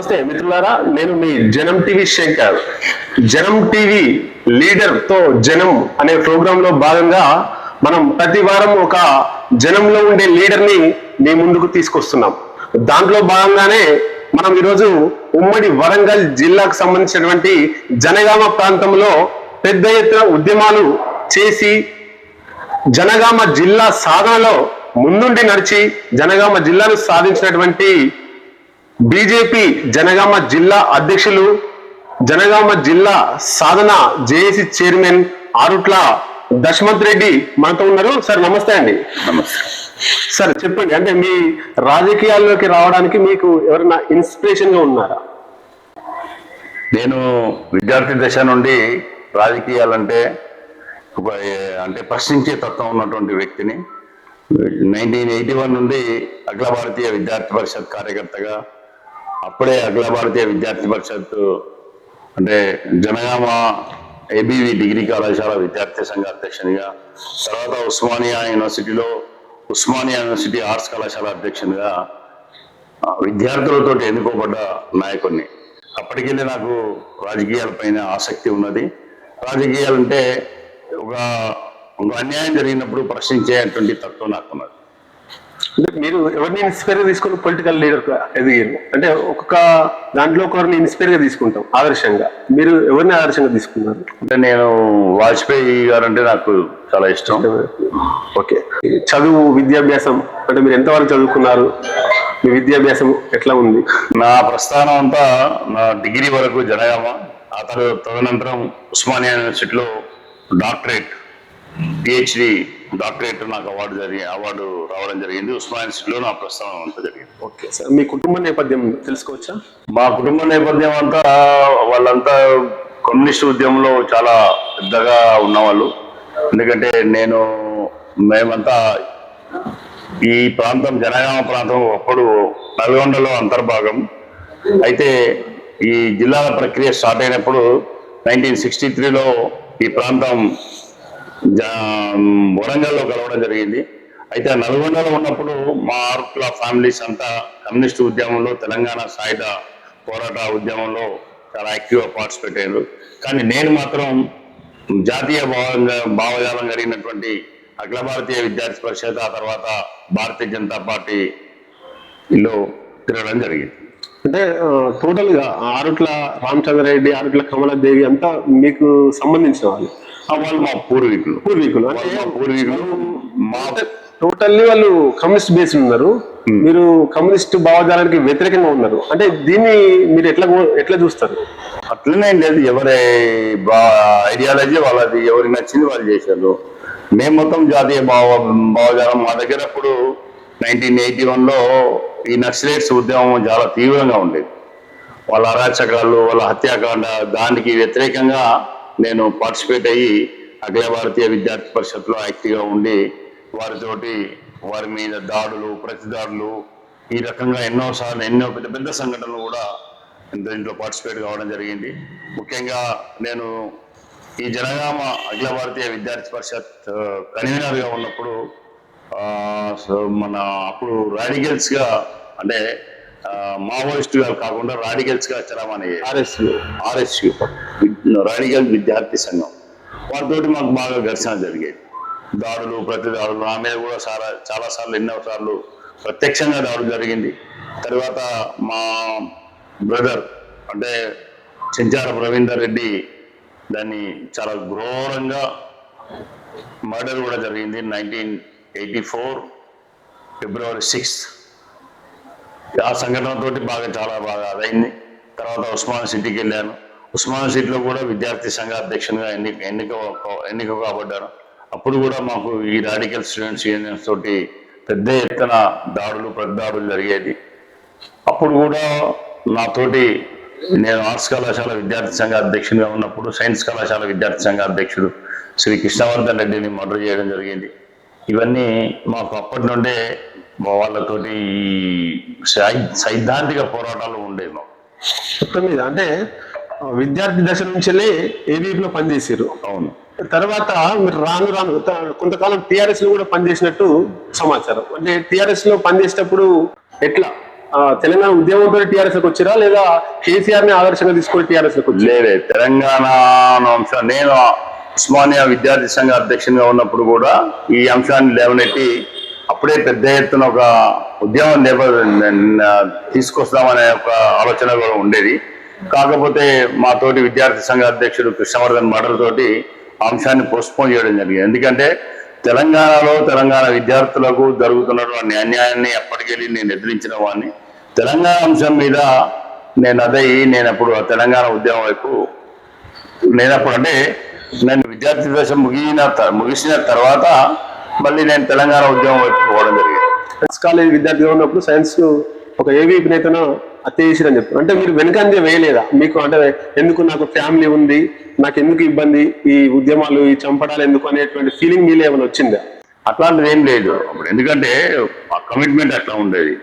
నమస్తే మిత్రులారా నేను మీ జనం టీవీ శంకర్. జనం టీవీ లీడర్తో జనం అనే ప్రోగ్రామ్లో భాగంగా మనం ప్రతి వారం ఒక జనంలో ఉండే లీడర్ని మీ ముందుకు తీసుకొస్తున్నాం. దాంట్లో భాగంగానే మనం ఈరోజు ఉమ్మడి వరంగల్ జిల్లాకు సంబంధించినటువంటి జనగామ ప్రాంతంలో పెద్ద ఎత్తున ఉద్యమాలు చేసి జనగామ జిల్లా సాధనలో ముందుండి నడిచి జనగామ జిల్లాను సాధించినటువంటి బీజేపీ జనగామ జిల్లా అధ్యక్షులు జనగామ జిల్లా సాధన జేఏసీ చైర్మన్ ఆరుట్ల దశమంత్ రెడ్డి మనతో ఉన్నారు. సార్ నమస్తే అండి. నమస్తే. సార్ చెప్పండి అంటే మీ రాజకీయాల్లోకి రావడానికి మీకు ఎవరైనా ఇన్స్పిరేషన్గా ఉన్నారా? నేను విద్యార్థి దశ నుండి రాజకీయాలంటే అంటే ప్రశ్నించే తత్వం ఉన్నటువంటి వ్యక్తిని. నైన్టీన్ ఎయిటీ వన్ నుండి అఖిల భారతీయ విద్యార్థి పరిషత్ కార్యకర్తగా అప్పుడే అఖిల భారతీయ విద్యార్థి పరిషత్ అంటే జనగామ ఏబీవీ డిగ్రీ కళాశాల విద్యార్థి సంఘ అధ్యక్షునిగా తర్వాత ఉస్మానియా యూనివర్సిటీలో ఉస్మానియా యూనివర్సిటీ ఆర్ట్స్ కళాశాల అధ్యక్షునిగా విద్యార్థులతో ఎన్నుకోబడ్డ నాయకుడిని అప్పటికెళ్ళి నాకు రాజకీయాలపైన ఆసక్తి ఉన్నది. రాజకీయాలంటే ఒక ఒక అన్యాయం జరిగినప్పుడు ప్రశ్నించేటువంటి తత్వం నాకు ఉన్నది అంటే మీరు ఎవరిని ఇన్స్పైర్గా తీసుకుని పొలిటికల్ లీడర్ ఎదిగారు? అంటే ఒక్కొక్క దాంట్లో ఒకరిని ఇన్స్పైర్గా తీసుకుంటాం ఆదర్శంగా. మీరు ఎవరిని ఆదర్శంగా తీసుకున్నారు? అంటే నేను వాజ్పేయి గారు అంటే నాకు చాలా ఇష్టం. ఓకే. చదువు విద్యాభ్యాసం అంటే మీరు ఎంతవరకు చదువుకున్నారు? మీ విద్యాభ్యాసం ఎట్లా ఉంది? నా ప్రస్థానం అంతా నా డిగ్రీ వరకు జనగామ ఆ తర్వాత తదనంతరం ఉస్మానియా యూనివర్సిటీలో డాక్టరేట్ పిహెచ్డి డాక్టరేట్ నాకు అవార్డు జరిగి అవార్డు రావడం జరిగింది. ఉస్మానియా యూనివర్సిటీలో నా ప్రస్థానం అంతా జరిగింది. ఓకే సార్ మీ కుటుంబ నేపథ్యం తెలుసుకోవచ్చా? మా కుటుంబ నేపథ్యం అంతా వాళ్ళంతా కమ్యూనిస్ట్ ఉద్యమంలో చాలా పెద్దగా ఉన్నవాళ్ళు. ఎందుకంటే నేను మేమంతా ఈ ప్రాంతం జనగామ ప్రాంతం అప్పుడు నల్గొండలో అంతర్భాగం. అయితే ఈ జిల్లాల ప్రక్రియ స్టార్ట్ అయినప్పుడు నైన్టీన్ సిక్స్టీ త్రీలో ఈ ప్రాంతం వరంగల్లో కలవడం జరిగింది. అయితే నల్గొండలో ఉన్నప్పుడు మా ఆర్కుల ఫ్యామిలీస్ అంతా కమ్యూనిస్ట్ ఉద్యమంలో తెలంగాణ సాయుధ పోరాట ఉద్యమంలో చాలా యాక్టివ్గా పార్టిసిపేట్ అయ్యారు. కానీ నేను మాత్రం జాతీయ భావంగా భావజాలం కలిగినటువంటి అఖిల భారతీయ విద్యార్థి పరిషత్ ఆ తర్వాత భారతీయ జనతా పార్టీలో తిరగడం జరిగింది. అంటే టోటల్గా ఆరుట్ల రామచంద్రారెడ్డి ఆరుట్ల కమలాదేవి అంతా మీకు సంబంధించిన వాళ్ళు. వాళ్ళు మా పూర్వీకులు. పూర్వీకులు. అంటే వాళ్ళు మా పూర్వీకులు మా టోటల్లీ వాళ్ళు కమ్యూనిస్ట్ బేస్ ఉన్నారు. మీరు కమ్యూనిస్ట్ భావజాలానికి వ్యతిరేకంగా ఉన్నారు. అంటే దీన్ని మీరు ఎట్లా ఎట్లా చూస్తారు? అట్లనే లేదు. ఎవరి ఐడియాలజీ వాళ్ళది ఎవరికి నచ్చింది వాళ్ళు చేశారు. మేము మొత్తం జాతీయ భావ భావజాలం మా దగ్గర అప్పుడు నైన్టీన్ ఎయిటీ వన్లో ఈ నక్సలైట్స్ ఉద్యమం చాలా తీవ్రంగా ఉండేది. వాళ్ళ అరాచకాలు వాళ్ళ హత్యాకాండ దానికి వ్యతిరేకంగా నేను పార్టిసిపేట్ అయ్యి అఖిల భారతీయ విద్యార్థి పరిషత్లో యాక్టివ్గా ఉండి వారితోటి వారి మీద దాడులు ప్రతిదాడులు ఈ రకంగా ఎన్నో సార్లు ఎన్నో పెద్ద పెద్ద సంఘటనలు కూడా దీంట్లో పార్టిసిపేట్ కావడం జరిగింది. ముఖ్యంగా నేను ఈ జనగామ అఖిల భారతీయ విద్యార్థి పరిషత్ కన్వీనర్గా ఉన్నప్పుడు మన అప్పుడు radicals అంటే మావోయిస్ట్గా కాకుండా radicals గా చలామణి అయ్యాయి. RS RSU. రాడికల్ విద్యార్థి సంఘం. వాటితోటి మాకు బాగా ఘర్షణ జరిగేది. దాడులు ప్రతి దాడులు నా మీద కూడా చాలా చాలా సార్లు ఎన్నో సార్లు ప్రత్యక్షంగా దాడులు జరిగింది. తర్వాత మా బ్రదర్ అంటే చెంచార రవీందర్ రెడ్డి దాన్ని చాలా ఘోరంగా మర్డర్ కూడా జరిగింది. Nineteen eighty four February sixth. ఆ సంఘటనతోటి బాగా చాలా బాగా అదైంది. తర్వాత ఉస్మాన్ సిటీకి వెళ్ళాను. ఉస్మాన్ సిటీలో కూడా విద్యార్థి సంఘ అధ్యక్షునిగా ఎన్ని ఎన్నిక ఎన్నిక కాబడ్డాను అప్పుడు కూడా మాకు ఈ రాడికల్ స్టూడెంట్స్ యూనియన్స్ తోటి పెద్ద ఎత్తున దాడులు ప్రతిదాడులు జరిగేది. అప్పుడు కూడా నాతోటి నేను ఆర్ట్స్ కళాశాల విద్యార్థి సంఘ అధ్యక్షునిగా ఉన్నప్పుడు సైన్స్ కళాశాల విద్యార్థి సంఘ అధ్యక్షుడు శ్రీ కృష్ణవర్ధన్ రెడ్డిని మర్డర్ చేయడం జరిగింది. ఇవన్నీ మాకు అప్పటి నుండే వాళ్ళతోటి ఈ సైద్ధాంతిక పోరాటాలు ఉండేవి మొత్తం మీద అంటే విద్యార్థి దశ నుంచి ఏబీపీలో పనిచేసారు అవును. తర్వాత మీరు రాను రాను కొంతకాలం టిఆర్ఎస్లో కూడా పనిచేసినట్టు సమాచారం. అంటే టిఆర్ఎస్లో పనిచేసేటప్పుడు ఎట్లా? తెలంగాణ ఉద్యమంతో టీఆర్ఎస్లోకి వచ్చారా లేదా కేసీఆర్ని ఆదర్శంగా తీసుకొని టీఆర్ఎస్లోకి లేదే తెలంగాణ అంశం నేను ఉస్మానియా విద్యార్థి సంఘ అధ్యక్షునిగా ఉన్నప్పుడు కూడా ఈ అంశాన్ని లేవనెట్టి అప్పుడే పెద్ద ఎత్తున ఒక ఉద్యమం తీసుకొస్తామనే ఒక ఆలోచన కూడా ఉండేది. కాకపోతే మా తోటి విద్యార్థి సంఘ అధ్యక్షుడు కృష్ణవర్ధన్ మాటలతోటి అంశాన్ని పోస్ట్పోన్ చేయడం జరిగింది. ఎందుకంటే తెలంగాణలో తెలంగాణ విద్యార్థులకు జరుగుతున్నటువంటి అన్యాయాన్ని ఎప్పటికెళ్ళి నేను ఎదిరించిన వాడిని తెలంగాణ అంశం మీద నేను అదే నేను అప్పుడు ఆ తెలంగాణ ఉద్యమం వైపు నేను అప్పుడు అంటే నేను విద్యార్థి దశ ముగిన ముగిసిన తర్వాత మళ్ళీ నేను తెలంగాణ ఉద్యమం వైపు పోవడం జరిగింది. సైన్స్ కాలేజ్ విద్యార్థిగా ఉన్నప్పుడు సైన్స్ ఒక ఏవీపీ నేతను హత్య చేసిరని చెప్పారు. అంటే మీరు వెనుకంజ వేయలేదా? మీకు అంటే ఎందుకు నాకు ఫ్యామిలీ ఉంది నాకు ఎందుకు ఇబ్బంది ఈ ఉద్యమాలు ఈ చంపడాలు ఎందుకు అనేటువంటి ఫీలింగ్ మీలో ఏమైనా వచ్చిందా? అట్లాంటిది ఏం లేదు. అప్పుడు ఎందుకంటే ఆ కమిట్మెంట్ అట్లా ఉండేది.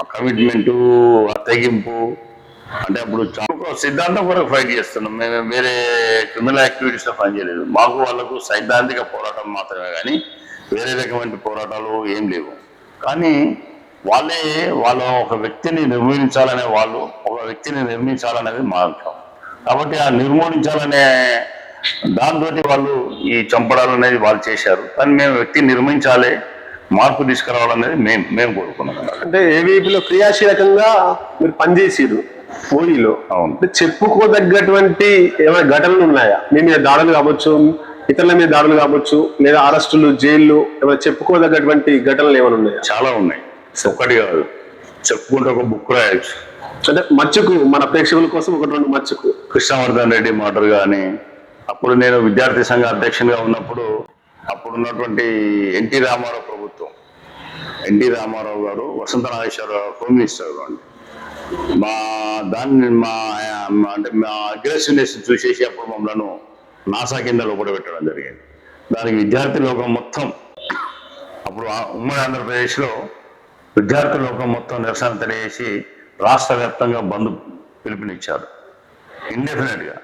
ఆ కమిట్మెంట్ ఆ తెగింపు అంటే అప్పుడు సిద్ధాంతం కొరకు ఫైట్ చేస్తున్నాం. మేము వేరే క్రిమినల్ యాక్టివిటీస్లో పని చేయలేదు. మాకు వాళ్ళకు సైద్ధాంతిక పోరాటం మాత్రమే కానీ వేరే రకమైన పోరాటాలు ఏం లేవు. కానీ వాళ్ళే వాళ్ళ ఒక వ్యక్తిని నిర్మూలించాలనే వాళ్ళు ఒక వ్యక్తిని నిర్మించాలనేది మా అంశం కాబట్టి ఆ నిర్మూలించాలనే దాంతో వాళ్ళు ఈ చంపడాలు అనేది వాళ్ళు చేశారు. కానీ మేము వ్యక్తిని నిర్మించాలి మార్పు తీసుకురావాలనేది మేము మేము కోరుకున్నాం అంటే ఏవీపీలో క్రియాశీలకంగా మీరు పనిచేసిరు ఓయిలో అవును. అంటే చెప్పుకోదగ్గటువంటి ఏమైనా ఘటనలు ఉన్నాయా? మీ మీద దాడులు కావచ్చు ఇతరుల మీద దాడులు కావచ్చు లేదా అరెస్టులు జైళ్ళు ఏమైనా చెప్పుకోదగ్గటువంటి ఘటనలు ఏమైనా ఉన్నాయా? చాలా ఉన్నాయి. ఒక్కటి కాదు. చెప్పుకుంటే ఒక బుక్ రాయొచ్చు. అంటే మచ్చుకు మన ప్రేక్షకుల కోసం ఒకటి రెండు మచ్చుకు. కృష్ణవర్ధన్ రెడ్డి మాటలు కానీ అప్పుడు నేను విద్యార్థి సంఘ అధ్యక్షునిగా ఉన్నప్పుడు అప్పుడు ఉన్నటువంటి ఎన్టీ రామారావు ప్రభుత్వం. ఎన్టీ రామారావు గారు వసంత నాగేశ్వరరావు హోమ్ మినిస్టర్ గారు అండి మా దాన్ని మా మా- అంటే మా అగ్రెసివ్నెస్ చూసేసి అప్పుడు మమ్మల్ని నాసా కింద లోపడబెట్టడం జరిగింది. దానికి విద్యార్థి లోకం మొత్తం అప్పుడు ఉమ్మడి ఆంధ్రప్రదేశ్లో విద్యార్థి లోకం మొత్తం నిరసన తెలియజేసి రాష్ట్ర వ్యాప్తంగా బంద్ పిలుపునిచ్చారు. ఇండెఫినెట్గా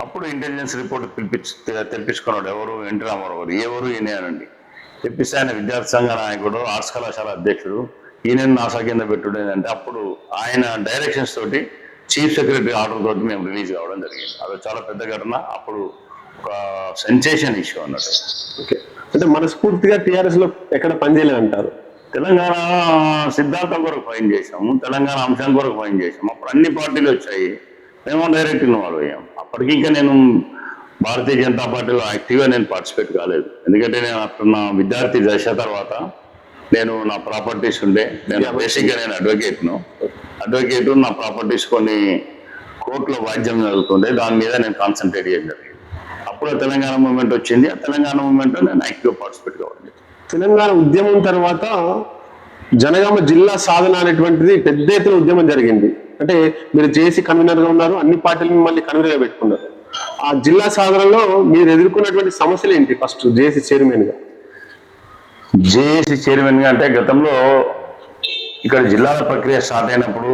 అప్పుడు ఇంటెలిజెన్స్ రిపోర్ట్ పిలిపించి తెప్పించుకున్నాడు ఎవరు? ఎన్టీ రామారావు గారు. ఎవరు ఈయన అనండి. తెప్పిస్తే ఆయన విద్యార్థి సంఘ నాయకుడు ఆర్ట్స్ కళాశాల అధ్యక్షుడు ఈయన నాసా కింద పెట్టుడు అంటే అప్పుడు ఆయన డైరెక్షన్స్ తోటి చీఫ్ సెక్రటరీ ఆర్డర్ తోటి మేము రిలీజ్ కావడం జరిగింది. అది చాలా పెద్ద ఘటన. అప్పుడు ఒక సెన్సేషన్ ఇష్యూ అన్నట్టు. ఓకే. అంటే మనస్ఫూర్తిగా టిఆర్ఎస్లో ఎక్కడ పనిచేయలేదు అంటారు తెలంగాణ సిద్ధాంతం కొరకు ఫైన్ చేసాము తెలంగాణ అంశం కొరకు ఫైన్ చేసాము అప్పుడు అన్ని పార్టీలు వచ్చాయి. మేము డైరెక్ట్ ఇన్వాల్వ్ అయ్యాం. అప్పటికి ఇంకా నేను భారతీయ జనతా పార్టీలో యాక్టివ్గా నేను పార్టిసిపేట్ కాలేదు. ఎందుకంటే నేను అప్పుడు నా విద్యార్థి దశ తర్వాత నేను నా ప్రాపర్టీస్ ఉండే. నేను బేసిక్గా నేను అడ్వకేట్ను అడ్వకేట్ నా ప్రాపర్టీస్ కొన్ని కోర్టులో వాద్యం జరుగుతుండే దాని మీద నేను కాన్సన్ట్రేట్ చేయడం జరిగింది. అప్పుడు తెలంగాణ మూమెంట్ వచ్చింది. ఆ తెలంగాణ మూమెంట్లో నేను యాక్టివ్ పార్టిసిపేట్ కావాలి. తెలంగాణ ఉద్యమం తర్వాత జనగామ జిల్లా సాధన అనేటువంటిది పెద్ద ఎత్తున ఉద్యమం జరిగింది. అంటే మీరు జేసీ కన్వీనర్గా ఉన్నారు అన్ని పార్టీలను మళ్ళీ కన్వీనర్గా పెట్టుకున్నారు. ఆ జిల్లా సాధనలో మీరు ఎదుర్కొన్నటువంటి సమస్యలు ఏంటి ఫస్ట్ జేసీ చైర్మన్గా? జేఏసీ చైర్మన్గా అంటే గతంలో ఇక్కడ జిల్లాల ప్రక్రియ స్టార్ట్ అయినప్పుడు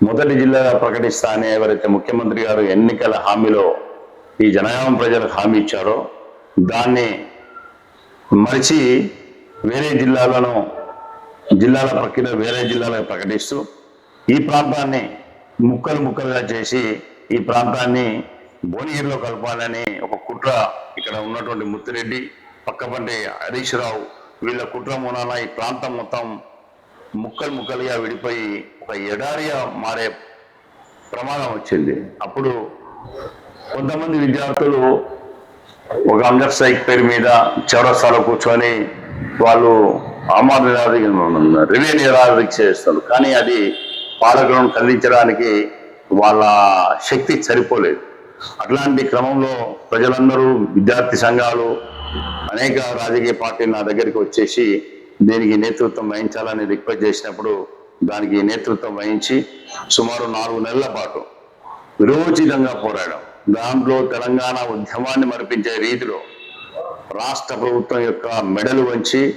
మొదటి జిల్లాగా ప్రకటిస్తా అని ఎవరైతే ముఖ్యమంత్రి గారు ఎన్నికల హామీలో ఈ జనగామ ప్రజలకు హామీ ఇచ్చారో దాన్ని మరిచి వేరే జిల్లాలను జిల్లాల ప్రక్రియ వేరే జిల్లాలకు ప్రకటిస్తూ ఈ ప్రాంతాన్ని ముక్కలు ముక్కలుగా చేసి ఈ ప్రాంతాన్ని భువనగిరిలో కలపాలని ఒక కుట్ర ఇక్కడ ఉన్నటువంటి ముత్తిరెడ్డి పక్కపంటి హరీష్ రావు వీళ్ళ కుట్ర మూలాన ఈ ప్రాంతం మొత్తం ముక్కలు ముక్కలుగా విడిపోయి ఒక ఎడారిగా మారే ప్రమాదం వచ్చింది. అప్పుడు కొంతమంది విద్యార్థులు ఒక అండర్ సైక్ పేరు మీద చౌరస్తాలో కూర్చొని వాళ్ళు ఆమోద రివ్యూ నిరాదీక్ష చేస్తారు. కానీ అది పాలకులను ఖండించడానికి వాళ్ళ శక్తి సరిపోలేదు. అట్లాంటి క్రమంలో ప్రజలందరూ విద్యార్థి సంఘాలు అనేక రాజకీయ పార్టీలు నా దగ్గరికి వచ్చేసి దీనికి నేతృత్వం వహించాలని రిక్వెస్ట్ చేసినప్పుడు దానికి నేతృత్వం వహించి సుమారు నాలుగు నెలల పాటు విరోచితంగా పోరాడాం. దాంట్లో తెలంగాణ ఉద్యమాన్ని మరిపించే రీతిలో రాష్ట్ర ప్రభుత్వం యొక్క మెడలు వంచి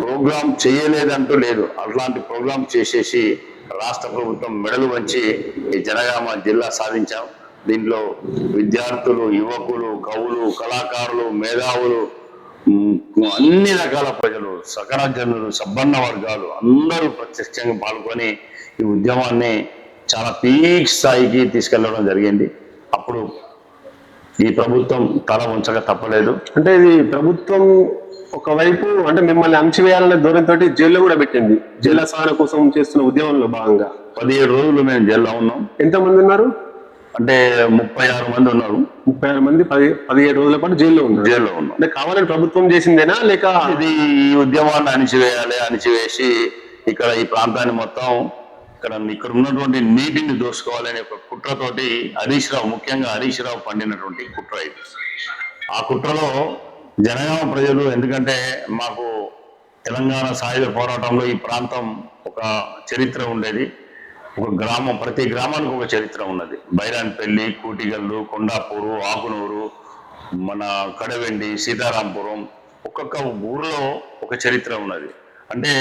ప్రోగ్రాం చేయలేదంటూ లేదు. అట్లాంటి ప్రోగ్రాం చేసేసి రాష్ట్ర ప్రభుత్వం మెడలు వంచి ఈ జనగామ జిల్లా సాధించాం. దీంట్లో విద్యార్థులు యువకులు కవులు కళాకారులు మేధావులు అన్ని రకాల ప్రజలు సకల సబ్బన్న వర్గాలు అందరూ ప్రత్యక్షంగా పాల్గొని ఈ ఉద్యమాన్ని చాలా పీక్ స్థాయికి తీసుకెళ్ళడం జరిగింది. అప్పుడు ఈ ప్రభుత్వం తల ఉంచక తప్పలేదు. అంటే ఇది ప్రభుత్వం ఒకవైపు అంటే మిమ్మల్ని అణచివేయాలనే ధోరణితో జైల్లో కూడా పెట్టింది. జైల సాధన కోసం చేస్తున్న ఉద్యమంలో భాగంగా. పదిహేడు రోజులు మేము జైల్లో ఉన్నాం. ఎంతమంది ఉన్నారు? అంటే ముప్పై ఆరు మంది ఉన్నారు. ముప్పై ఆరు మంది పది పదిహేడు రోజుల పాటు జైల్లో ఉన్నారు. జైల్లో ఉన్నాం. అంటే కావాలని ప్రభుత్వం చేసిందేనా లేక ఇది ఈ ఉద్యమాన్ని అణిచివేయాలి అణిచివేసి ఇక్కడ ఈ ప్రాంతాన్ని మొత్తం ఇక్కడ ఇక్కడ ఉన్నటువంటి నీటిని దోసుకోవాలనే ఒక కుట్రతోటి హరీష్ రావు ముఖ్యంగా హరీష్ రావు పండినటువంటి కుట్ర ఇది. ఆ కుట్రలో జనగామ ప్రజలు ఎందుకంటే మాకు తెలంగాణ సాయుధ పోరాటంలో ఈ ప్రాంతం ఒక చరిత్ర ఉండేది. ఒక గ్రామం ప్రతి గ్రామానికి ఒక చరిత్ర ఉన్నది. బైరాన్పల్లి కూటిగల్లు కొండాపూరు ఆకునూరు మన కడవెండి సీతారాంపురం ఒక్కొక్క ఊరిలో ఒక చరిత్ర ఉన్నది. అంటే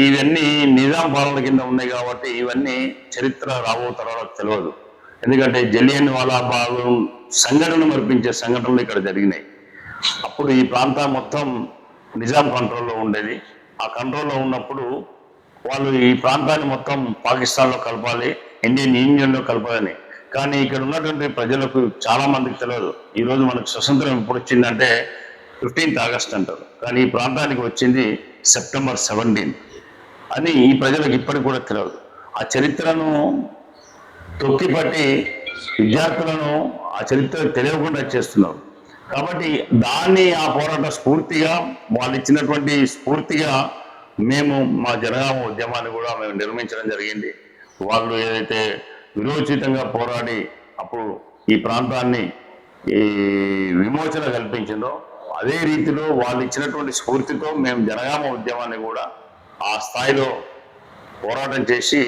ఇవన్నీ నిజాం పాలన కింద ఉన్నాయి కాబట్టి ఇవన్నీ చరిత్ర రాబో తర్వాత తెలియదు ఎందుకంటే జలియన్ వాలా బాగు సంఘటన మరిపించే సంఘటనలు ఇక్కడ జరిగినాయి. అప్పుడు ఈ ప్రాంతం మొత్తం నిజాం కంట్రోల్లో ఉండేది. ఆ కంట్రోల్లో ఉన్నప్పుడు వాళ్ళు ఈ ప్రాంతాన్ని మొత్తం పాకిస్తాన్లో కలపాలి ఇండియన్ యూనియన్లో కలపాలని. కానీ ఇక్కడ ఉన్నటువంటి ప్రజలకు చాలా మందికి తెలియదు ఈరోజు మనకు స్వతంత్రం ఎప్పుడు వచ్చిందంటే ఫిఫ్టీన్త్ ఆగస్ట్ అంటారు. కానీ ఈ ప్రాంతానికి వచ్చింది సెప్టెంబర్ సెవెంటీన్. అని ఈ ప్రజలకు ఇప్పటికి కూడా తెలియదు. ఆ చరిత్రను తొక్కిపట్టి విద్యార్థులను ఆ చరిత్ర తెలియకుండా చేస్తున్నారు. కాబట్టి దాన్ని ఆ పోరాట స్ఫూర్తిగా వాళ్ళు ఇచ్చినటువంటి స్ఫూర్తిగా మేము మా జనగామ ఉద్యమాన్ని కూడా మేము నిర్మించడం జరిగింది. వాళ్ళు ఏదైతే విరోచితంగా పోరాడి అప్పుడు ఈ ప్రాంతాన్ని ఈ విమోచన కల్పించిందో అదే రీతిలో వాళ్ళు ఇచ్చినటువంటి స్ఫూర్తితో మేము జనగామ ఉద్యమాన్ని కూడా ఆ స్థాయిలో పోరాటం చేసి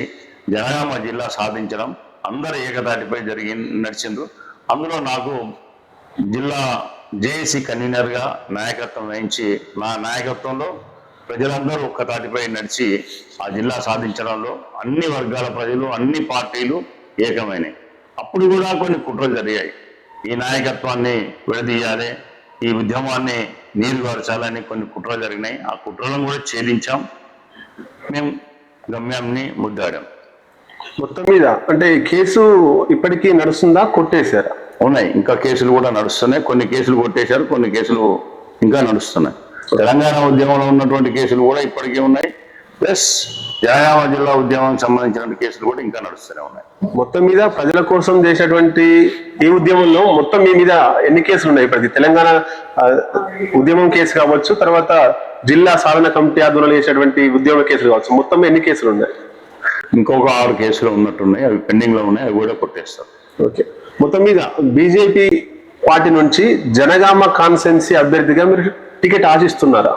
జనగామ జిల్లా సాధించడం అందరు ఏకదాటిపై జరిగి నడిచిండ్రు. అందులో నాకు జిల్లా జేఏసీ కన్వీనర్గా నాయకత్వం వహించి నా నాయకత్వంలో ప్రజలందరూ ఒక్కతాటిపై నడిచి ఆ జిల్లా సాధించడంలో అన్ని వర్గాల ప్రజలు అన్ని పార్టీలు ఏకమైనాయి. అప్పుడు కూడా కొన్ని కుట్రలు జరిగాయి. ఈ నాయకత్వాన్ని విడదీయాలి ఈ ఉద్యమాన్ని నీరుగార్చాలని కొన్ని కుట్రలు జరిగినాయి. ఆ కుట్రలను కూడా ఛేదించాం. మేము గమ్యాన్ని ముద్దాడాం. మొత్తం మీద అంటే కేసు ఇప్పటికీ నడుస్తుందా? కొట్టేశారా? ఉన్నాయి. ఇంకా కేసులు కూడా నడుస్తున్నాయి. కొన్ని కేసులు కొట్టేశారు. కొన్ని కేసులు ఇంకా నడుస్తున్నాయి. తెలంగాణ ఉద్యమంలో ఉన్నటువంటి కేసులు కూడా ఇప్పటికీ ఉన్నాయి. ప్లస్ జనగామ జిల్లా ఉద్యమానికి సంబంధించిన కేసులు కూడా ఇంకా నడుస్తూనే ఉన్నాయి. మొత్తం మీద ప్రజల కోసం చేసేటువంటి ఈ ఉద్యమంలో మొత్తం మీ మీద ఎన్ని కేసులు ఉన్నాయి? ఇప్పటికి తెలంగాణ ఉద్యమం కేసు కావచ్చు తర్వాత జిల్లా సాధన కమిటీ ఆధ్వర్యంలో చేసేటువంటి ఉద్యమ కేసులు కావచ్చు మొత్తం ఎన్ని కేసులు ఉన్నాయి? ఇంకొక ఆరు కేసులు ఉన్నట్టున్నాయి అవి పెండింగ్లో ఉన్నాయి అవి కూడా కొట్టేస్తారు. ఓకే. మొత్తం మీద బీజేపీ పార్టీ నుంచి జనగామ కాన్సెన్సీ అభ్యర్థిగా మీరు టికెట్ ఆశిస్తున్నారా?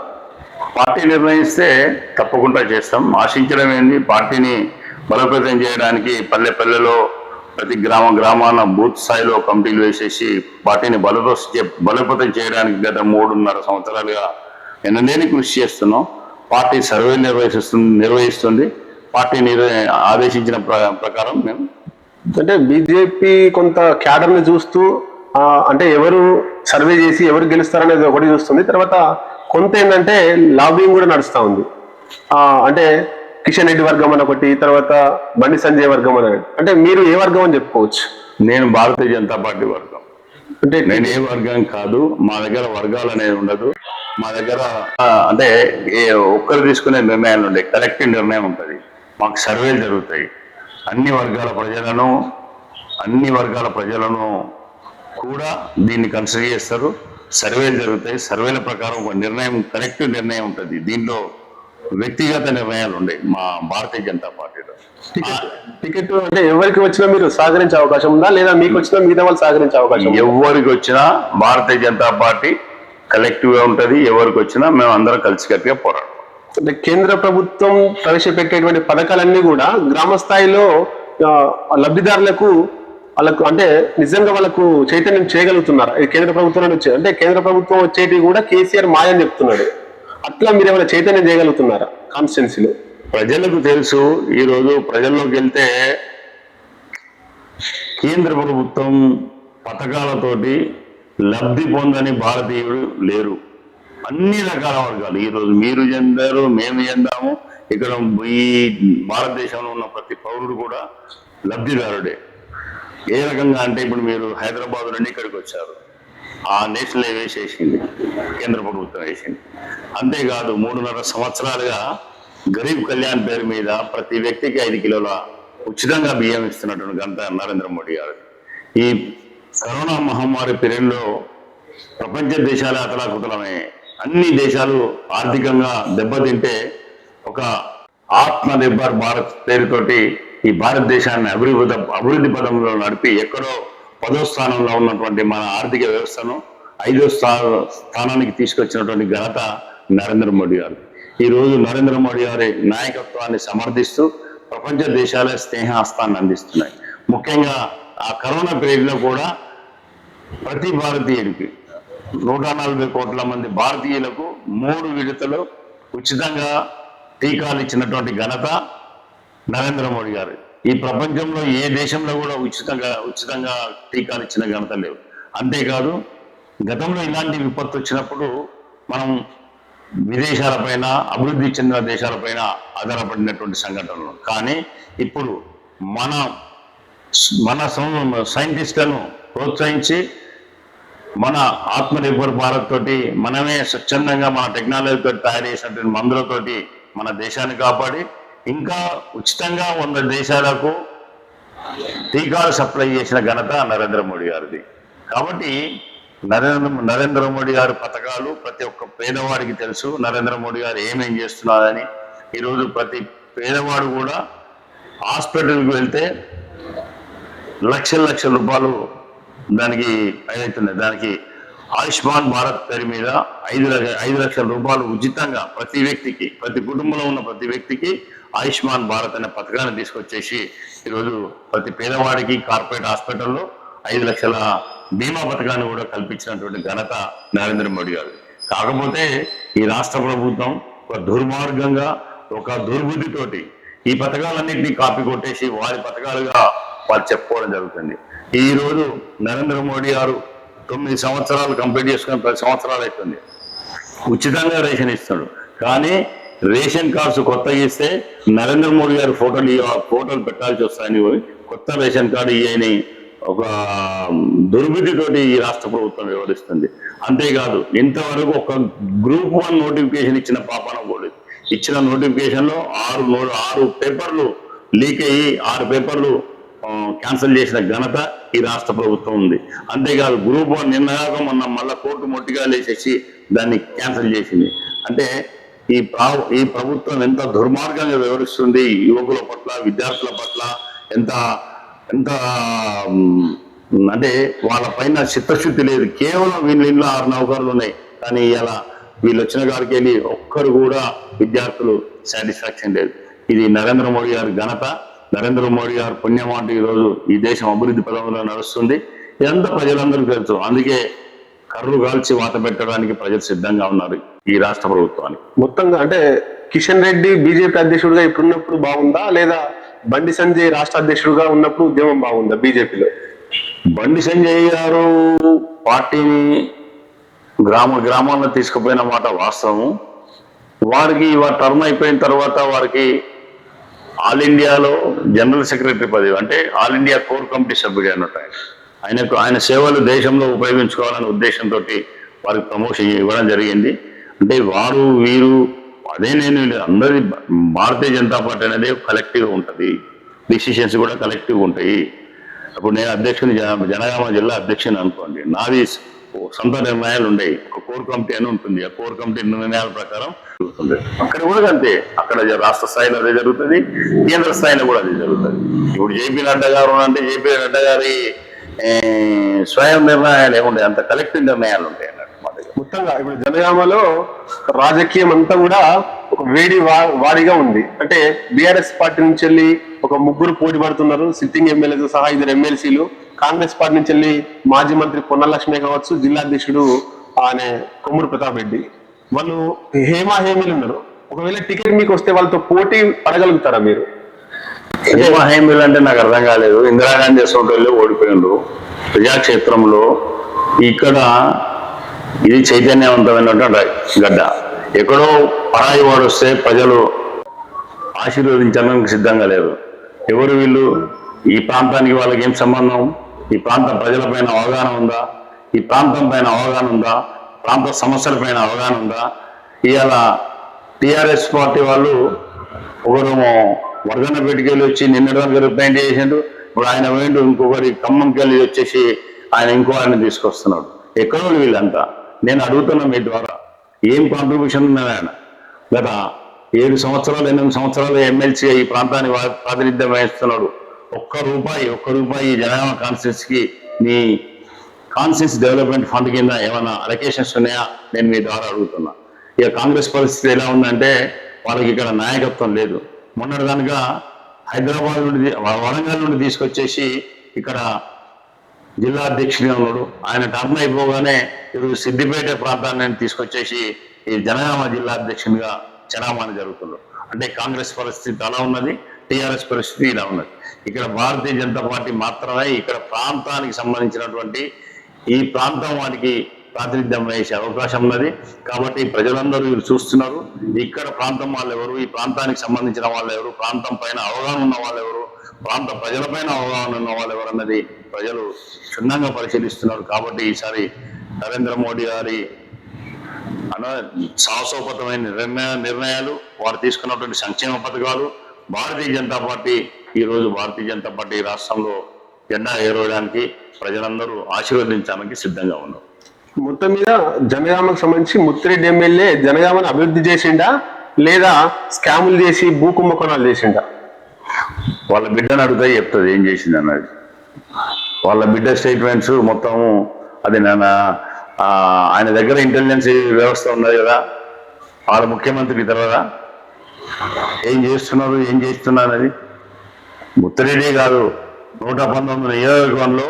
పార్టీ నిర్ణయిస్తే తప్పకుండా చేస్తాం. ఆశించడం ఏంది? పార్టీని బలోపేతం చేయడానికి పల్లె పల్లెలో ప్రతి గ్రామ గ్రామాన బూత్ స్థాయిలో కమిటీలు వేసేసి పార్టీని బలతో బలోపేతం చేయడానికి గత మూడున్నర సంవత్సరాలుగా ఎన్నలేని కృషి చేస్తున్నాం. పార్టీ సర్వే నిర్వహిస్తుంది నిర్వహిస్తుంది. పార్టీ ఆదేశించిన ప్ర- ప్రకారం మేము అంటే బీజేపీ కొంత క్యాడర్ని చూస్తూ అంటే ఎవరు సర్వే చేసి ఎవరు గెలుస్తారనేది ఒకటి చూస్తుంది. తర్వాత కొంత ఏంటంటే లాబింగ్ కూడా నడుస్తా ఉంది. ఆ, అంటే కిషన్ రెడ్డి వర్గం అని ఒకటి తర్వాత బండి సంజయ్ వర్గం అని అంటే మీరు ఏ వర్గం అని చెప్పుకోవచ్చు? నేను భారతీయ జనతా పార్టీ వర్గం. అంటే నేను ఏ వర్గం కాదు మా దగ్గర వర్గాలు అనేది ఉండదు. మా దగ్గర అంటే ఏ ఒక్కరు తీసుకునే నిర్ణయాలు ఉండే కలెక్టివ్ నిర్ణయం ఉంటుంది. మాకు సర్వేలు జరుగుతాయి. అన్ని వర్గాల ప్రజలను అన్ని వర్గాల ప్రజలను కూడా దీన్ని కన్సిడర్ చేస్తారు. సర్వేలు జరుగుతాయి. సర్వేల ప్రకారం ఒక నిర్ణయం కలెక్టివ్ నిర్ణయం ఉంటుంది. దీంట్లో వ్యక్తిగత నిర్ణయాలు ఉన్నాయి మా భారతీయ జనతా పార్టీలో. టికెట్ అంటే ఎవరికి వచ్చినా మీరు సహకరించే అవకాశం ఉందా? లేదా మీకు వచ్చినా మిగతా వాళ్ళు సహకరించే అవకాశం? ఎవరికి వచ్చినా భారతీయ జనతా పార్టీ కలెక్టివ్గా ఉంటది. ఎవరికి వచ్చినా మేము అందరం కలిసికట్టుగా పోరాడతాం. అంటే కేంద్ర ప్రభుత్వం ప్రవేశపెట్టేటువంటి పథకాలన్నీ కూడా గ్రామ స్థాయిలో లబ్ధిదారులకు వాళ్ళకు అంటే నిజంగా వాళ్ళకు చైతన్యం చేయగలుగుతున్నారు. ఇది కేంద్ర ప్రభుత్వం వచ్చే అంటే కేంద్ర ప్రభుత్వం వచ్చేటి కూడా కేసీఆర్ మాయని చెప్తున్నాడు. అట్లా మీరు ఏమైనా చైతన్యం చేయగలుగుతున్నారా కాన్స్టిట్యున్సీలో? ప్రజలకు తెలుసు ఈ రోజు ప్రజల్లోకి వెళ్తే కేంద్ర ప్రభుత్వం పథకాలతోటి లబ్ధి పొందని భారతీయుడు లేరు. అన్ని రకాల వర్గాలు ఈ రోజు మీరు చెందారు మేము చెందాము ఇక్కడ ఈ భారతదేశంలో ఉన్న ప్రతి పౌరుడు కూడా లబ్ధిదారుడే. ఏ రకంగా అంటే ఇప్పుడు మీరు హైదరాబాద్ నుండి ఇక్కడికి వచ్చారు. ఆ నేషనల్ హైవే వేసేసింది కేంద్ర ప్రభుత్వం వేసింది. అంతేకాదు మూడున్నర సంవత్సరాలుగా గరీబ్ కళ్యాణ్ పేరు మీద ప్రతి వ్యక్తికి ఐదు కిలోల ఉచితంగా బియ్యం ఇస్తున్నటువంటి ఘనత నరేంద్ర మోడీ గారు. ఈ కరోనా మహమ్మారి పీరియడ్లో ప్రపంచ దేశాలు అతలాకుతలమే. అన్ని దేశాలు ఆర్థికంగా దెబ్బతింటే ఒక ఆత్మ నిర్భర్ భారత్ పేరుతోటి ఈ భారతదేశాన్ని అభివృద్ధి అభివృద్ధి పదంలో నడిపి ఎక్కడో పదో స్థానంలో ఉన్నటువంటి మన ఆర్థిక వ్యవస్థను ఐదో స్థా స్థానానికి తీసుకొచ్చినటువంటి ఘనత నరేంద్ర మోడీ గారు. ఈ రోజు నరేంద్ర మోడీ గారి నాయకత్వాన్ని సమర్థిస్తూ ప్రపంచ దేశాలే స్నేహాస్తాన్ని అందిస్తున్నాయి. ముఖ్యంగా ఆ కరోనా పీరియడ్లో కూడా ప్రతి భారతీయుడికి నూట నలభై కోట్ల మంది భారతీయులకు మూడు విడతలు ఉచితంగా టీకాలు ఇచ్చినటువంటి ఘనత నరేంద్ర మోడీ గారు ఈ ప్రపంచంలో ఏ దేశంలో కూడా ఉచితంగా ఉచితంగా టీకాలు ఇచ్చిన ఘనత లేవు. అంతేకాదు గతంలో ఇలాంటి విపత్తు వచ్చినప్పుడు మనం విదేశాలపైన అభివృద్ధి చెందిన దేశాలపైన ఆధారపడినటువంటి సంఘటనలు. కానీ ఇప్పుడు మన మన సం- సైంటిస్టులను ప్రోత్సహించి మన ఆత్మనిర్భర్ భారత్ తోటి మనమే స్వచ్ఛందంగా మన టెక్నాలజీతో తయారు చేసినటువంటి మందులతోటి మన దేశాన్ని కాపాడి ఇంకా ఉచితంగా వంద దేశాలకు టీకాలు సప్లై చేసిన ఘనత నరేంద్ర మోడీ గారిది. కాబట్టి నరేంద్ర నరేంద్ర మోడీ గారి పథకాలు ప్రతి ఒక్క పేదవాడికి తెలుసు. నరేంద్ర మోడీ గారు ఏమేం చేస్తున్నారని ఈరోజు ప్రతి పేదవాడు కూడా హాస్పిటల్కి వెళ్తే లక్షల లక్షల రూపాయలు దానికి అవుతున్నాయి దానికి ఆయుష్మాన్ భారత్ పేరు మీద ఐదు లక్ష ఐదు లక్షల రూపాయలు ఉచితంగా ప్రతి వ్యక్తికి ప్రతి కుటుంబంలో ఉన్న ప్రతి వ్యక్తికి ఆయుష్మాన్ భారత్ అనే పథకాన్ని తీసుకొచ్చేసి ఈరోజు ప్రతి పేదవాడికి కార్పొరేట్ హాస్పిటల్లో ఐదు లక్షల బీమా పథకాన్ని కూడా కల్పించినటువంటి ఘనత నరేంద్ర మోడీ గారు. కాకపోతే ఈ రాష్ట్ర ప్రభుత్వం ఒక దుర్మార్గంగా ఒక దుర్బుద్ధితోటి ఈ పథకాలన్నింటినీ కాపీ కొట్టేసి వారి పథకాలుగా వాళ్ళు చెప్పుకోవడం జరుగుతుంది. ఈ రోజు నరేంద్ర మోడీ గారు తొమ్మిది సంవత్సరాలు కంప్లీట్ చేసుకుని పది సంవత్సరాలు అవుతుంది. ఉచితంగా రేషన్ ఇస్తాడు కానీ రేషన్ కార్డ్స్ కొత్తగా ఇస్తే నరేంద్ర మోడీ గారి ఫోటోలు ఫోటోలు పెట్టాల్సి వస్తాయని కొత్త రేషన్ కార్డు ఇయని ఒక దుర్బుద్ధితోటి ఈ రాష్ట్ర ప్రభుత్వం వ్యవహరిస్తుంది. అంతేకాదు ఇంతవరకు ఒక గ్రూప్ వన్ నోటిఫికేషన్ ఇచ్చిన పాపన పోలేదు. ఇచ్చిన నోటిఫికేషన్లో ఆరు ఆరు పేపర్లు లీక్ అయ్యి ఆరు పేపర్లు క్యాన్సిల్ చేసిన ఘనత ఈ రాష్ట్ర ప్రభుత్వం ఉంది. అంతేకాదు గ్రూప్ వన్ నిన్నగాక మొన్న మళ్ళా కోర్టు మొట్టిగా లేచేసి దాన్ని క్యాన్సిల్ చేసింది. అంటే ఈ ప్రా- ఈ ప్రభుత్వం ఎంత దుర్మార్గంగా వ్యవహరిస్తుంది యువకుల పట్ల విద్యార్థుల పట్ల ఎంత ఎంత అంటే వాళ్ళ పైన చిత్తశుద్ధి లేదు. కేవలం వీళ్ళ ఇంట్లో ఆరు నౌకర్లు ఉన్నాయి. కానీ ఇలా వీళ్ళు వచ్చిన గారికి వెళ్ళి ఒక్కరు కూడా విద్యార్థులు సాటిస్ఫాక్షన్ లేదు. ఇది నరేంద్ర మోడీ గారి ఘనత. నరేంద్ర మోడీ గారు పుణ్యమాట ఈరోజు రోజు ఈ దేశం అభివృద్ధి పదంలో నడుస్తుంది. ఇదంతా ప్రజలందరికీ తెలుసు. అందుకే కర్రు కాల్చి వాత పెట్టడానికి ప్రజలు సిద్ధంగా ఉన్నారు ఈ రాష్ట్ర ప్రభుత్వానికి. మొత్తంగా అంటే కిషన్ రెడ్డి బీజేపీ అధ్యక్షుడిగా ఇప్పుడున్నప్పుడు బాగుందా? లేదా బండి సంజయ్ రాష్ట్ర అధ్యక్షుడిగా ఉన్నప్పుడు ఉద్యమం బాగుందా బీజేపీలో? బండి సంజయ్ గారు పార్టీని గ్రామ గ్రామాల్లో తీసుకుపోయిన మాట వాస్తవం వారికి వారి టర్మ్ అయిపోయిన తర్వాత వారికి ఆల్ ఇండియాలో జనరల్ సెక్రటరీ పదవి అంటే ఆల్ ఇండియా కోర్ కమిటీ సభ్యుడు అన్నట్టు ఆయనకు ఆయన సేవలు దేశంలో ఉపయోగించుకోవాలనే ఉద్దేశంతో వారికి ప్రమోషన్ ఇవ్వడం జరిగింది. అంటే వారు వీరు అదే నేను అందరి భారతీయ జనతా పార్టీ అనేది కలెక్టివ్ ఉంటుంది. డిసిషన్స్ కూడా కలెక్టివ్ ఉంటాయి. అప్పుడు నేను అధ్యక్షుని జన- జనగామ జిల్లా అధ్యక్షుని అనుకోండి. నాది సొంత నిర్ణయాలు ఉండేవి. ఒక కోర్ కమిటీ అని ఉంటుంది. ఆ కోర్ కమిటీ నిర్ణయాల ప్రకారం జరుగుతుంది. అక్కడ కూడా అంతే. అక్కడ రాష్ట్ర స్థాయిలో అదే జరుగుతుంది. కేంద్ర స్థాయిలో కూడా అదే జరుగుతుంది. ఇప్పుడు జేపీ నడ్డా గారు అంటే జేపీ నడ్డా గారి స్వయం నిర్ణయాలు ఏముండే అంత కలెక్టివ్ నిర్ణయాలు ఉంటాయి అన్నట్టు మొత్తంగా ఇప్పుడు జనగామలో రాజకీయం అంతా కూడా ఒక వేడి వా- వాడిగా ఉంది. అంటే బీఆర్ఎస్ పార్టీ నుంచి వెళ్ళి ఒక ముగ్గురు పోటీ పడుతున్నారు. సిట్టింగ్ ఎమ్మెల్యేతో సహా ఇద్దరు ఎమ్మెల్సీలు. కాంగ్రెస్ పార్టీ నుంచి వెళ్ళి మాజీ మంత్రి పొన్నలక్ష్మి కావచ్చు జిల్లా అధ్యక్షుడు ఆయన కొమ్మూరు ప్రతాప్ రెడ్డి. వాళ్ళు హేమా హేమీలు ఉన్నారు ఒకవేళ టికెట్ మీకు వస్తే వాళ్ళతో పోటీ పడగలుగుతారా మీరు? ఏమో హామీలు అంటే నాకు అర్థం కాలేదు. ఇందిరాగాంధీ అసోంటోళ్ళు ఓడిపోయిండ్రు. ప్రజాక్షేత్రంలో ఇక్కడ ఇది చైతన్యవంతమైనటువంటి గడ్డ. ఎక్కడో పరాయి వాడు వస్తే ప్రజలు ఆశీర్వదించడానికి సిద్ధంగా లేరు. ఎవరు వీళ్ళు? ఈ ప్రాంతానికి వాళ్ళకి ఏం సంబంధం? ఈ ప్రాంత ప్రజలపైన అవగాహన ఉందా? ఈ ప్రాంతం పైన అవగాహన ఉందా? ప్రాంత సమస్యల పైన అవగాహన ఉందా? ఇవాళ టిఆర్ఎస్ పార్టీ వాళ్ళు ఒకరేమో వరదన పెట్టుకెళ్ళి వచ్చి నిన్నటి వరకు పెయింట్ చేసిండు. ఇప్పుడు ఆయన వేండు ఇంకొకరి ఖమ్మంకి వెళ్ళి వచ్చేసి ఆయన ఇంకో ఆయన తీసుకొస్తున్నాడు. ఎక్కడో వీళ్ళంతా? నేను అడుగుతున్నా మీ ద్వారా. ఏం కాంట్రిబ్యూషన్ ఉన్నది ఆయన? గత ఏడు సంవత్సరాలు ఎనిమిది సంవత్సరాలు ఎమ్మెల్సీ ఈ ప్రాంతాన్ని ప్రాతినిధ్యం వహిస్తున్నాడు. ఒక్క రూపాయి ఒక్క రూపాయి జనగామ కాన్స్టిట్యూన్స్ మీ కాన్స్టిట్యూన్స్ డెవలప్మెంట్ ఫండ్ కింద ఏమైనా అలొకేషన్స్ ఉన్నాయా? నేను మీ ద్వారా అడుగుతున్నా. ఇక కాంగ్రెస్ పరిస్థితి ఎలా ఉందంటే వాళ్ళకి ఇక్కడ నాయకత్వం లేదు. మొన్నటి కనుక హైదరాబాద్ నుండి వరంగల్ నుండి తీసుకొచ్చేసి ఇక్కడ జిల్లా అధ్యక్షుడిగా ఉన్నాడు. ఆయన టర్న్ అయిపోగానే ఈరోజు సిద్దిపేట ప్రాంతాన్ని తీసుకొచ్చేసి ఈ జనగామ జిల్లా అధ్యక్షునిగా చరామాని జరుగుతుంది అంటే కాంగ్రెస్ పరిస్థితి అలా ఉన్నది టీఆర్ఎస్ పరిస్థితి ఇలా ఉన్నది. ఇక్కడ భారతీయ జనతా పార్టీ మాత్రమే ఇక్కడ ప్రాంతానికి సంబంధించినటువంటి ఈ ప్రాంతం వారికి ప్రాతినిధ్యం వేసే అవకాశం ఉన్నది. కాబట్టి ప్రజలందరూ వీరు చూస్తున్నారు. ఇక్కడ ప్రాంతం వాళ్ళు ఎవరు ఈ ప్రాంతానికి సంబంధించిన వాళ్ళు ఎవరు ప్రాంతం పైన అవగాహన ఉన్న వాళ్ళు ఎవరు ప్రాంత ప్రజలపైన అవగాహన ఉన్న వాళ్ళు ఎవరు అన్నది ప్రజలు క్షుణ్ణంగా పరిశీలిస్తున్నారు. కాబట్టి ఈసారి నరేంద్ర మోడీ గారి అన సాహసోపతమైన నిర్ణయ నిర్ణయాలు వారు తీసుకున్నటువంటి సంక్షేమ పథకాలు భారతీయ జనతా పార్టీ ఈరోజు భారతీయ జనతా పార్టీ రాష్ట్రంలో జెండా ఏరవడానికి ప్రజలందరూ ఆశీర్వదించడానికి సిద్ధంగా ఉన్నారు. మొత్తం మీద జనగామకు సంబంధించి ముత్తిరెడ్డి ఎమ్మెల్యే జనగామను అభివృద్ధి చేసిండా? లేదా స్కాములు చేసి భూ కుంభకోణాలు చేసిండా? వాళ్ళ బిడ్డను అడుగుతా చెప్తుంది ఏం చేసింది అన్నది. వాళ్ళ బిడ్డ స్టేట్మెంట్స్ మొత్తము అది నాన్న ఆయన దగ్గర ఇంటెలిజెన్స్ వ్యవస్థ ఉన్నది కదా. వాళ్ళ ముఖ్యమంత్రికి తెలదా ఏం చేస్తున్నారు ఏం చేస్తున్నారు అనేది ముత్తిరెడ్డి గారు నూట పంతొమ్మిది నియోజకవర్గంలో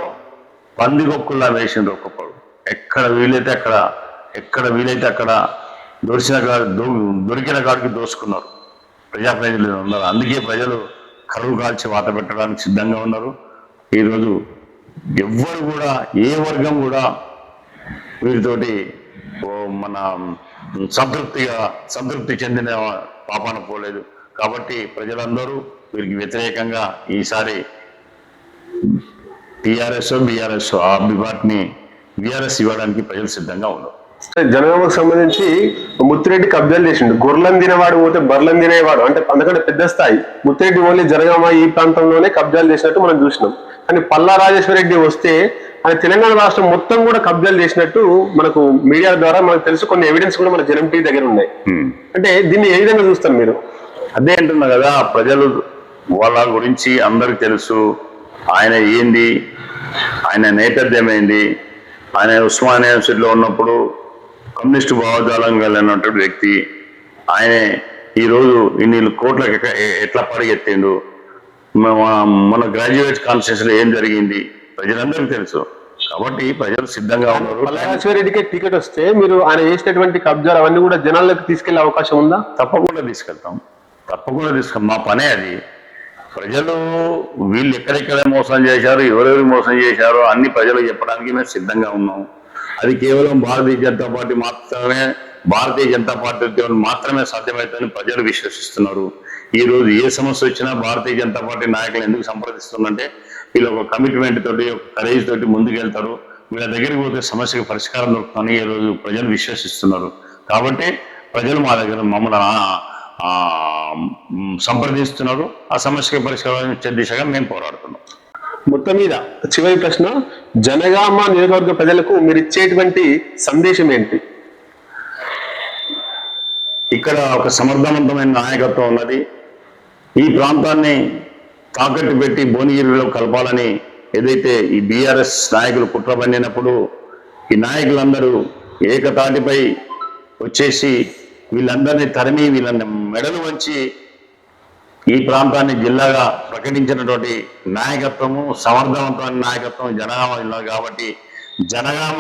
పందికొక్కులా వేసిండ్రు ఒక్కొక్క ఎక్కడ వీలైతే అక్కడ ఎక్కడ వీలైతే అక్కడ దొరికిన దొ- దొరికిన కాడికి దోసుకున్నారు. ప్రజాప్రతినిధులు ఉన్నారు. అందుకే ప్రజలు కరువు కాల్చి వాత పెట్టడానికి సిద్ధంగా ఉన్నారు. ఈరోజు ఎవ్వరు కూడా ఏ వర్గం కూడా వీరితోటి మన సంతృప్తిగా సంతృప్తి చెందిన పాపాన పోలేదు. కాబట్టి ప్రజలందరూ వీరికి వ్యతిరేకంగా ఈసారి టీఆర్ఎస్ బిఆర్ఎస్ ఆ బిబాట్ని బిఆర్ఎస్ ఇవ్వడానికి ప్రజలు సిద్ధంగా ఉన్నారు. జనగామకు సంబంధించి ముత్తిరెడ్డి కబ్జాలు చేసిండు. గొర్రెలను తినేవాడు పోతే బర్రెలను తినేవాడు. అంటే అందుకంటే పెద్ద స్థాయి. ముత్తిరెడ్డి ఓన్లీ జనగామ ఈ ప్రాంతంలోనే కబ్జాలు చేసినట్టు మనం చూసినాం. కానీ పల్లా రాజేశ్వర రెడ్డి వస్తే ఆయన తెలంగాణ రాష్ట్రం మొత్తం కూడా కబ్జాలు చేసినట్టు మనకు మీడియా ద్వారా మనకు తెలుసు. కొన్ని ఎవిడెన్స్ కూడా మన జనం టీవీ దగ్గర ఉన్నాయి. అంటే దీన్ని ఏ విధంగా చూస్తారు మీరు? అదే అంటున్నా కదా ప్రజలు వాళ్ళ గురించి అందరికి తెలుసు. ఆయన ఏంది? ఆయన నేపథ్యం ఏంది? ఆయన ఉస్మానియా యూనివర్సిటీలో ఉన్నప్పుడు కమ్యూనిస్టు భావజాలం కలిగినటువంటి వ్యక్తి. ఆయనే ఈరోజు ఇన్ని కోట్లకు ఎట్లా పరిగెత్తిండు? మన- గ్రాడ్యుయేట్ కాన్స్టిట్యూషన్ ఏం జరిగింది? ప్రజలందరికీ తెలుసు. కాబట్టి ప్రజలు సిద్ధంగా ఉన్నారు. రెడ్డికి టికెట్ వస్తే మీరు ఆయన చేసినటువంటి కబ్జాలు అవన్నీ కూడా జనాల్లోకి తీసుకెళ్ళే అవకాశం ఉందా? తప్పకుండా తీసుకెళ్తాం. తప్పకుండా తీసుకెళ్తాం. మా పనే అది. ప్రజలు వీళ్ళు ఎక్కడెక్కడ మోసం చేశారు ఎవరెవరు మోసం చేశారో అన్ని ప్రజలు చెప్పడానికి మేము సిద్ధంగా ఉన్నాం. అది కేవలం భారతీయ జనతా పార్టీ మాత్రమే భారతీయ జనతా పార్టీ మాత్రమే సాధ్యమవుతుందని ప్రజలు విశ్వసిస్తున్నారు. ఈ రోజు ఏ సమస్య వచ్చినా భారతీయ జనతా పార్టీ నాయకులు ఎందుకు సంప్రదిస్తుందంటే వీళ్ళు ఒక కమిట్మెంట్ తోటి ఒక కరేజ్ తోటి ముందుకెళ్తారు. వీళ్ళ దగ్గరికి పోతే సమస్యకు పరిష్కారం దొరుకుతుందని ఈ రోజు ప్రజలు విశ్వసిస్తున్నారు. కాబట్టి ప్రజలు మా దగ్గర మమ్మల్ని సంప్రదిస్తున్నారు. ఆ సమస్యకు పరిష్కారం ఇచ్చే దిశగా మేము పోరాడుతున్నాం. మొత్తం మీద చివరి ప్రశ్న జనగామ నియోజకవర్గ ప్రజలకు మీరు ఇచ్చేటువంటి సందేశం ఏంటి? ఇక్కడ ఒక సమర్థవంతమైన నాయకత్వం ఉన్నది. ఈ ప్రాంతాన్ని తాకట్టు పెట్టి భువనగిరిలో కలపాలని ఏదైతే ఈ బీఆర్ఎస్ నాయకులు కుట్ర పన్నినప్పుడు ఈ నాయకులందరూ ఏకతాటిపై వచ్చేసి వీళ్ళందరినీ తరిమి వీళ్ళని మెడలు వంచి ఈ ప్రాంతాన్ని జిల్లాగా ప్రకటించినటువంటి నాయకత్వము సమర్థవంతమైన నాయకత్వం జనగామ జిల్లా కాబట్టి జనగామ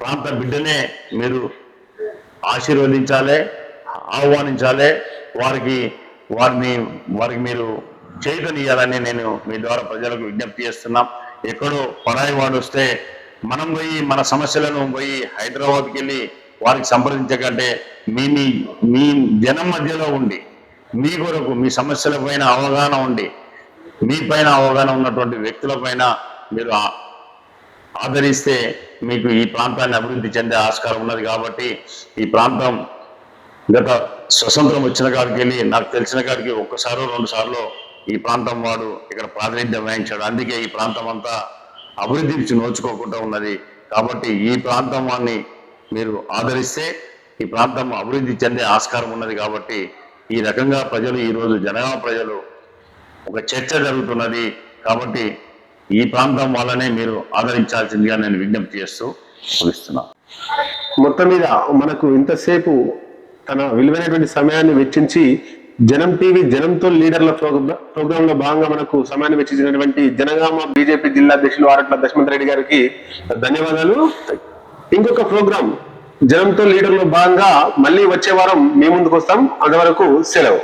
ప్రాంత బిడ్డనే మీరు ఆశీర్వదించాలి ఆహ్వానించాలి. వారికి వారిని వారికి మీరు చైతన్యాలని నేను మీ ద్వారా ప్రజలకు విజ్ఞప్తి చేస్తున్నాం. ఎక్కడో పరాయి వాడు వస్తే మనం పోయి మన సమస్యలను పోయి హైదరాబాద్కి వెళ్ళి వారికి సంప్రదించకంటే మీ మీ మీ జనం మధ్యలో ఉండి మీ కొరకు మీ సమస్యల పైన అవగాహన ఉండి మీ పైన అవగాహన ఉన్నటువంటి వ్యక్తుల పైన మీరు ఆ- ఆదరిస్తే మీకు ఈ ప్రాంతాన్ని అభివృద్ధి చెందే ఆస్కారం ఉన్నది కాబట్టి ఈ ప్రాంతం గత స్వతంత్రం వచ్చిన కాడికి వెళ్ళి నాకు తెలిసిన కాడికి ఒక్కసారో రెండు సార్లు ఈ ప్రాంతం వాడు ఇక్కడ ప్రాతినిధ్యం వహించాడు. అందుకే ఈ ప్రాంతం అంతా అభివృద్ధి నుంచి నోచుకోకుండా ఉన్నది. కాబట్టి ఈ ప్రాంతం వాడిని మీరు ఆదరిస్తే ఈ ప్రాంతం అభివృద్ధి చెందే ఆస్కారం ఉన్నది కాబట్టి ఈ రకంగా ప్రజలు ఈరోజు జనగామ ప్రజలు ఒక చర్చ జరుగుతున్నది కాబట్టి ఈ ప్రాంతం వాళ్ళనే మీరు ఆదరించాల్సిందిగా నేను విజ్ఞప్తి చేస్తూ ముగిస్తున్నాను మొత్తం మీద మనకు ఇంతసేపు తన విలువైనటువంటి సమయాన్ని వెచ్చించి జనం టీవీ జనంతో లీడర్ల ప్రోగ్రామ్ ప్రోగ్రామ్లో భాగంగా మనకు సమయాన్ని వెచ్చించినటువంటి జనగామ బీజేపీ జిల్లా అధ్యక్షులు ఆరట్ల దశమంత్ రెడ్డి గారికి ధన్యవాదాలు. ఇంకొక ప్రోగ్రాం. జనంతో లీడర్లో భాగంగా మళ్ళీ వచ్చే వారం మీ ముందుకు వస్తాం. అంతవరకు సెలవు.